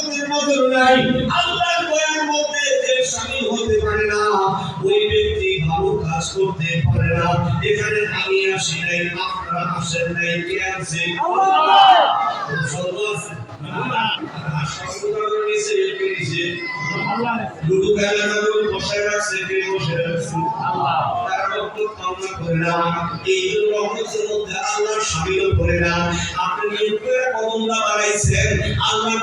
রহমতের নজর নাই, আল্লাহর দয়ার মধ্যে যে শামিল হতে পারে না, ওই ব্যক্তি ভালো কাজ করতে পারে না। এখানে আমি আসি নাই, আপনারা আসেন নাই, কে আছে লুডু খেলা বসে রাখছে, কে বসে রাখছে? তারা রক্ত কামনা করে না, এই রহমতের মধ্যে আল্লাহর শামিল করে না। আপনি কদমটা বাড়াইছেন আল্লাহর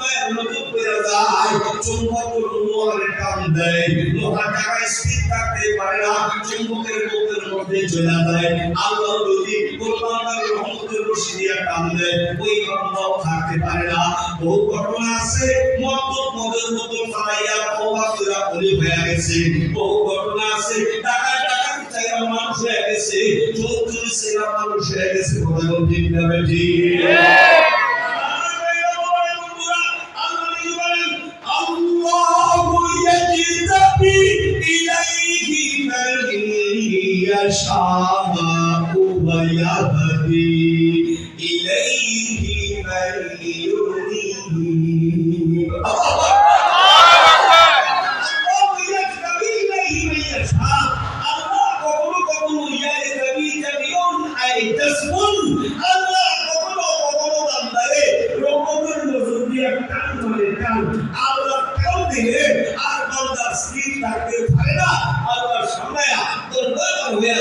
গায়ের নজর পড়ে যায়, চুম্বক লোহারে টান দেয়। লোহা জায়গায় স্থির থাকতে পারে না, চুম্বকের মুখের মধ্যে চলে যায়। আল্লাহ যদি কোন বান্দার রহমতের রশি দিয়ে টান দেয়, ওই বান্দাও থাকতে পারে না। বহু ঘটনা আছে, মদ মদের মতো খাইয়া তওবা কইরা বলি হয়ে গেছে। বহু ঘটনা আছে, টাকা টাকা চাইরা মানুষ হয়ে গেছে, চোর চুরি চাইরা মানুষ হয়ে গেছে। কথা বল ঠিক يشاء ويهدي إليه من يريد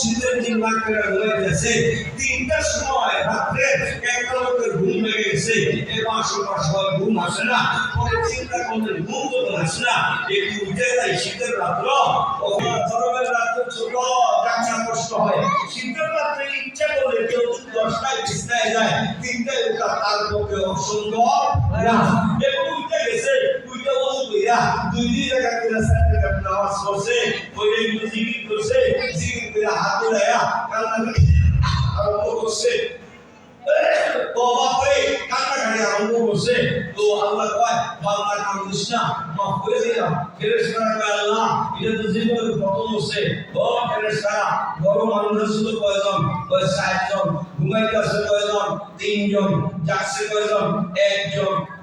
শীতের দিন করে ঘুমাইতেছে তিনটার সময় রাত্রে একটা লোকের ঘুম ভেঙে গেছে। এ পাঁচশো পাঁচশো ঘুম আসে না। পরে চিন্তা ঘুম তো আসে না? একটু উঠে যায় শীতের রাত্র। গরমের ছোট কষ্ট হয়। শীতের রাত্রে করলে কেউ দশটায় বিছনায় যায়, তিনটায় ওঠা তার পক্ষে অসম্ভব না। এবং উঠে গেছে, উঠে কইরা দুই দুই টাকা করে নামাজ পড়ছে ওই একটু জিকির করছে, জিকির করে হাত উড়াইয়া কান্না আরম্ভ করছে। তওবা করে কান্নাকাটি করছে। তো আল্লাহ কয়, বান্দা কান্দিস না, মাফ করে দিলাম ফেরেশতারা কয়, আল্লাহ, এটা তো জীবনের প্রথম হচ্ছে। ও কয়জন? কয় ষাটজন ঘুমাইতেছে কয়জন? তিনজন। জাগছে কয়জন? একজন।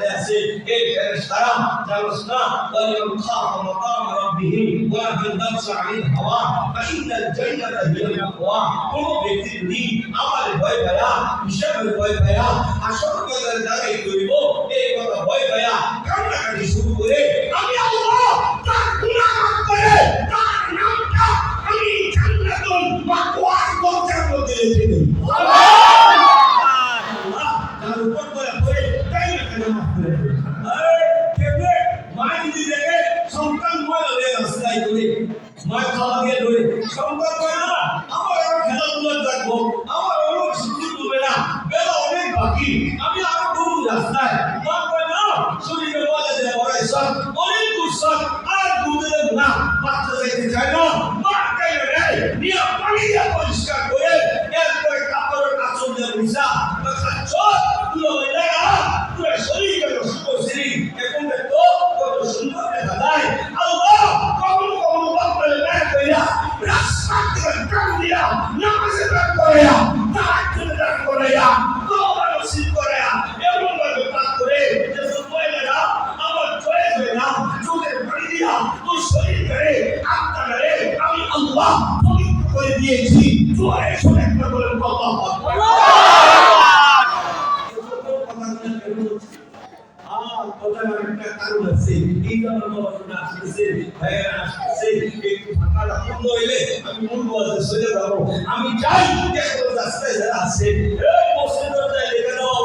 ياسين إيه الإسلام درسناه ولمن خاف مقام ربه ولكن درس عن الهوى. فإن الجنة هي المأوى. قل بتدري عمل بوي بيان مشمل بوي عشان كده ده يقولوا إيه بوي সন্তান কয় না, আমার আরও খেলাধুলা থাকব, আমার অনেক সুযোগ হবে না, বেলা অনেক বাকি, আমি আরও ঘুরু রাস্তায়। মা কয় না শরীরে বলে যে ওরাই সব, অনেক উৎসব, আর ঘুরতে না বাচ্চা যাইতে চায় না, মা কাই রে? নিয়ে পানি আল্লাহু আকবার জন্য বাবা আসতেছে ভাইয়েরা আসতেছে একটু ফাঁকাটা পূর্ণ হইলে আমি চাই রাস্তায় যারা আছে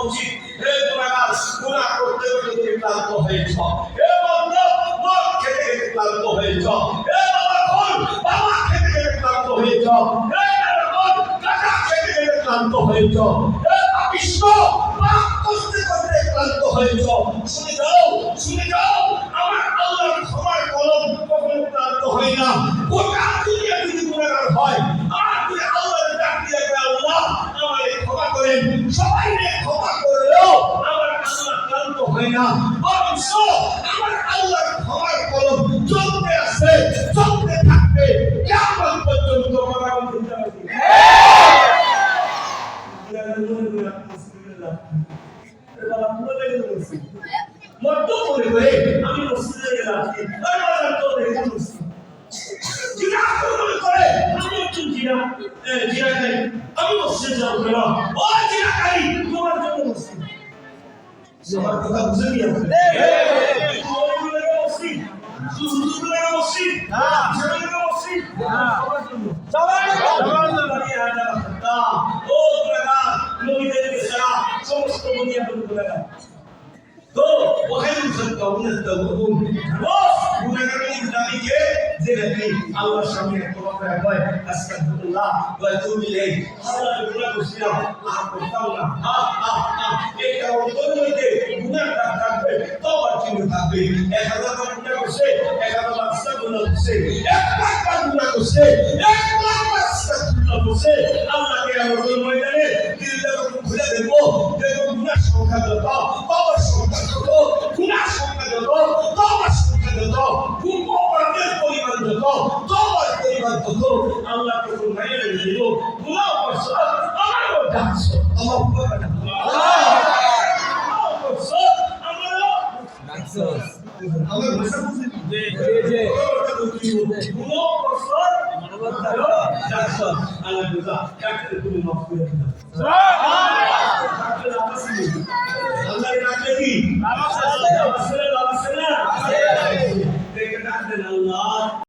উচিত করতে করতে ক্লান্ত হয়েছ খেতে খেতে ক্লান্ত হয়েছ হয়েছ ক্লান্ত হয়েছ এ পাপ করতে করতে ক্লান্ত হয়েছ শুনে যাও শুনে যাও। আমার আল্লাহর ক্ষমার কলম কখনো ক্লান্ত হয় না। হয়, আর তুই আল্লাহর ডাক দিয়ে আল্লাহ ক্লান্ত হয় না। দেখে মসজিদ জিনা মনে করে আমি একটু জিনা জিনা আমি মসজিদে যাব কেন ও জিনা তোমার জন্য মসজিদ সবার কথা বুঝে নিয়ে আসবে মসজিদ সুন্দর মসজিদ ছেলে মসজিদ সবার জন্য সবার জন্য। সবার জন্য দাঁড়িয়ে হাজার ও গুণাগার নবীদের বেচারা সমস্ত ওখানে সত্তাউন তাওবুন ও গুনাহগারের যে নাকি আল্লাহর সামনে তওবা করে হয় আস্তাগফিরুল্লাহ ওয়া আতুবু ইলাইহি আল্লাহ গুনাহ করছিলাম আর করতাম না আ আ আ এই কারণে মধ্যে গুনাহটা থাকবে তওবার চিহ্ন থাকবে এক হাজার বার গুনাহ করছে এক হাজার বার আস্তাগফিরুল্লাহ করছে এক লাখ বার গুনাহ করছে এক লাখ বার আস্তাগফিরুল্লাহ করছে আল্লাহকে আমার ময়দানে দিলটা খুলে দেবো দেখো গুনাহ সংখ্যা যত করতে পাও তবা ইস্তেগফার করো আল্লাহ কত নাইলে দিব গুনাহ করছ আমার ও ডাকছো। আল্লাহ আকবার। আল্লাহ করছ আমার ও ডাকছো আমার ভাষা বুঝি জি জি জি গুনাহ করছ আমার ও ডাকছো আল্লাহ বুঝা ডাকতে তুমি মাফ করে দাও। সুবহানাল্লাহ ডাকতে আপসি